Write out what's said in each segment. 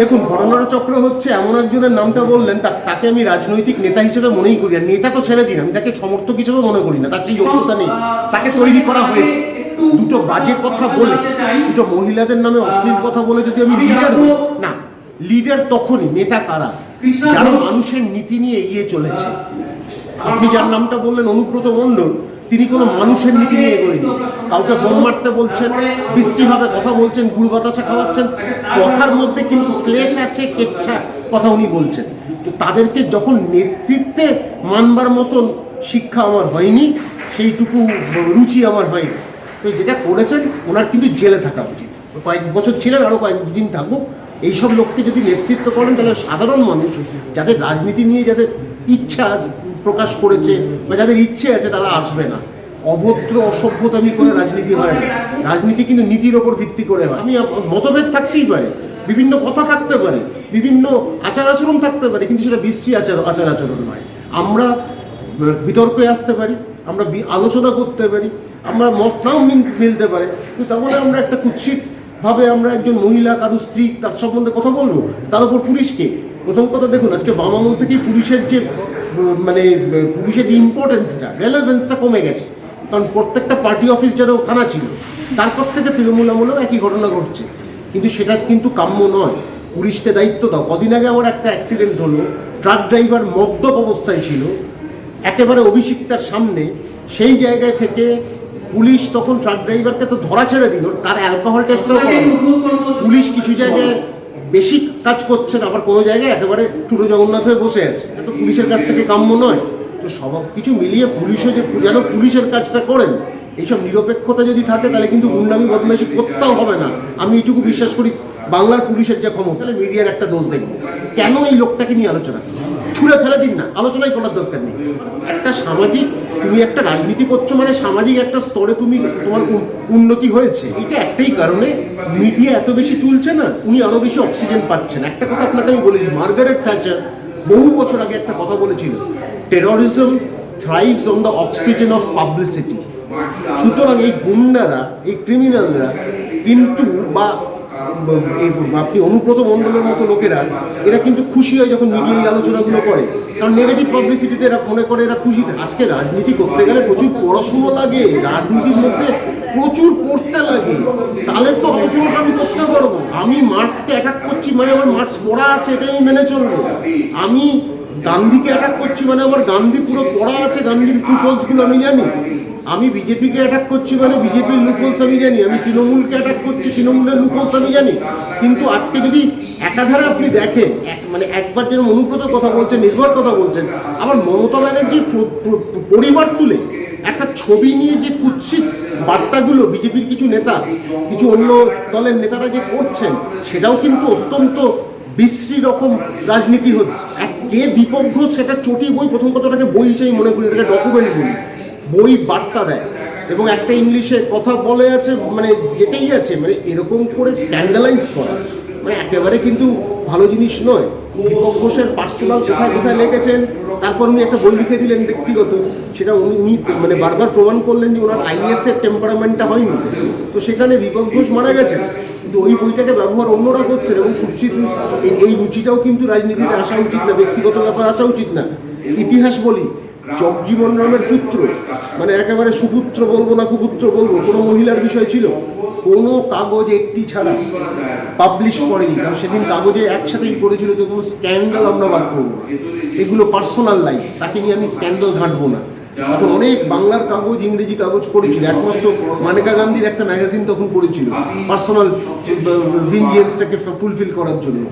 দেখুন ঘটনাটা চক্র হচ্ছে এমন একজনের নামটা বললেন তাকে আমি রাজনৈতিক নেতা হিসেবে মনেই করি না। নেতা তো ছেড়ে দিন, আমি তাকে সমর্থক হিসেবে মনে করি না, তার সেই যোগ্যতা নেই। তাকে তৈরি করা হয়েছে। দুটো বাজে কথা বলে, দুটো মহিলাদের নামে অশ্লীল কথা বলে যদি আমি লিডার হই, না লিডার তখনই নেতা কারা? যারা মানুষের নীতি নিয়ে এগিয়ে চলেছে। আপনি যার নামটা বললেন, অনুব্রত মণ্ডল তিনি কোনো মানুষের নীতি নিয়ে এগোয়নি। কাউকে বোম মারতে বলছেন বিশ্রীভাবে কথা বলছেন গুল বাতাসা খাওয়াচ্ছেন, কথার মধ্যে কিন্তু শ্লেষ আছে, কেচ্ছা কথা উনি বলছেন। তো তাদেরকে যখন নেতৃত্বে মানবার মতন শিক্ষা আমার হয়নি, সেইটুকু রুচি আমার হয়নি। তো যেটা করেছেন, ওনার কিন্তু জেলে থাকা উচিত। কয়েক বছর ছিলেন আরও কয়েকদিন থাকুক এইসব লোককে যদি নেতৃত্ব করেন, তাহলে সাধারণ মানুষ, যাদের রাজনীতি নিয়ে যাদের ইচ্ছা প্রকাশ করেছে বা যাদের ইচ্ছে আছে তারা আসবে না। অভদ্র অসভ্যতামি করে রাজনীতি হয় না। রাজনীতি কিন্তু নীতির ওপর ভিত্তি করে হয়। আমি মতভেদ থাকতেই পারে। বিভিন্ন কথা থাকতে পারে। বিভিন্ন আচার আচরণ থাকতে পারে, কিন্তু সেটা বিশ্রী আচার আচার আচরণ নয়। আমরা বিতর্কে আসতে পারি, আমরা আলোচনা করতে পারি, আমরা মত নাও মিল- মিলতে পারে। কিন্তু তারপরে আমরা একটা কুৎসিত ভাবে আমরা একজন মহিলা, কারও স্ত্রী তার সম্বন্ধে কথা বলব তার উপর পুলিশকে। প্রথম কথা দেখুন, আজকে বাম আমল থেকেই পুলিশের যে মানে পুলিশের যে ইম্পর্টেন্সটা রেলেভেন্সটা কমে গেছে। কারণ প্রত্যেকটা পার্টি অফিস যেন থানা ছিল, তারপর থেকে তৃণমূল আমলেও একই ঘটনা ঘটছে। কিন্তু সেটা কিন্তু কাম্য নয়। পুলিশকে দায়িত্ব দাও। কদিন আগে আমার একটা অ্যাক্সিডেন্ট হলো ট্রাক ড্রাইভার মদ্যপ অবস্থায় ছিল। একেবারে অভিষিক্তার সামনে, সেই জায়গায় থেকে পুলিশ তখন ট্রাক ড্রাইভারকে তো ধরা ছেড়ে দিল, তার অ্যালকোহল টেস্টও করালো পুলিশ কিছু জায়গায় বেশি কাজ করছেন আবার কোনো জায়গায় একেবারে ছোটো জগন্নাথ হয়ে বসে আছে। এটা তো পুলিশের কাছ থেকে কাম্য নয়। তো সব কিছু মিলিয়ে পুলিশও যে যেন পুলিশের কাজটা করেন, এইসব নিরপেক্ষতা যদি থাকে, তাহলে কিন্তু গুন্ডামি, বদমাইশি করতেও হবে না। আমি এইটুকু বিশ্বাস করি, বাংলার পুলিশের যে ক্ষমতা মিডিয়ার একটা দোষ দেখব। কেন এই লোকটাকে নিয়ে আলোচনা ছুঁড়ে ফেলে দিন না। আলোচনাই করার দরকার নেই। একটা সামাজিক, তুমি একটা রাজনীতি করছ মানে সামাজিক একটা স্তরে তুমি তোমার উন্নতি হয়েছে। এটা একটাই কারণে মিডিয়া এত বেশি তুলছে না, উনি আরও বেশি অক্সিজেন পাচ্ছেন। একটা কথা আপনাকে আমি বলেছি মার্গারেট থ্যাচার বহু বছর আগে একটা কথা বলেছিল terrorism thrives on the oxygen of publicity সুতরাং এই গুন্ডারা, এই ক্রিমিনালরা কিন্তু বা আপনি অনুব্রত মণ্ডলের মতো লোকেরা, এরা কিন্তু খুশি হয় যখন মিডিয়া এই আলোচনাগুলো করে। কারণ নেগেটিভ পাবলিসিটিতে এরা মনে করে এরা খুশি। আজকে রাজনীতি করতে গেলে প্রচুর পড়াশুনো লাগে, রাজনীতির মধ্যে প্রচুর পড়তে লাগে। তাহলে তো আলোচনাটা আমি করতে পারব। আমি মার্কসকে অ্যাটাক করছি মানে আমার মার্কস পড়া আছে এটা আমি মেনে চলবো। আমি গান্ধীকে অ্যাটাক করছি মানে আমার গান্ধী পুরো পড়া আছে, গান্ধীর পিপলসগুলো আমি জানি। আমি বিজেপিকে অ্যাটাক করছি মানে বিজেপির লুপলস আমি জানি, আমি তৃণমূলকে অ্যাটাক করছি, তৃণমূলের লুপলস আমি জানি। কিন্তু আজকে যদি একাধারে আপনি দেখেন মানে একবার যেরকম অনুব্রত কথা বলছেন, নির্ভর কথা বলছেন, আবার মমতা ব্যানার্জির পরিবার তুলে একটা ছবি নিয়ে যে কুৎসিত বার্তাগুলো বিজেপির কিছু নেতা, কিছু অন্য দলের নেতারা যে করছেন, সেটাও কিন্তু অত্যন্ত বিশ্রী রকম রাজনীতি হচ্ছে। কে বিপক্ষ সেটা চটি বই প্রথম কথাটাকে বই হিসেবে মনে করি, এটাকে ডকুমেন্ট বলি। বই বার্তা দেয় এবং একটা ইংলিশে কথা বলে আছে মানে যেটাই আছে মানে এরকম করে স্ক্যান্ডালাইজ করা মানে একেবারে কিন্তু ভালো জিনিস নয়। দীপক ঘোষের পার্সোনাল কোথায় কোথায় লেগেছেন তারপর উনি একটা বই লিখে দিলেন ব্যক্তিগত, সেটা উনি মানে বারবার প্রমাণ করলেন যে ওনার আইএস এর টেম্পারামেন্টটা হয়নি। তো সেখানে দীপক ঘোষ মারা গেছেন, কিন্তু ওই বইটাকে ব্যবহার অন্যরা করছেন এবং এই- এই রুচিটাও কিন্তু রাজনীতিতে আসা উচিত না, ব্যক্তিগত ব্যাপার আসা উচিত না। ইতিহাস বলি জগজীবন রামের পুত্র মানে একেবারে সুপুত্র বলব না কুপুত্র বলব, কোনো মহিলার বিষয় ছিল, কোনো কাগজ একটি ছাড়া পাবলিশ করেনি, কারণ সেদিন কাগজে একসাথেই করেছিল যে কোনো স্ক্যান্ডাল আমরা বার করব। এগুলো পার্সোনাল লাইফ তাকে নিয়ে আমি স্ক্যান্ডাল ঘাঁটবো না। তখন অনেক বাংলার কাগজ, ইংরেজি কাগজ করেছিল একমাত্র মানেকা গান্ধীর একটা ম্যাগাজিন তখন করেছিল পার্সোনাল ভিনজিয়েন্সটাকে ফুলফিল করার জন্য।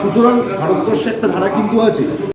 সুতরাং ভারতবর্ষে একটা ধারা কিন্তু আছে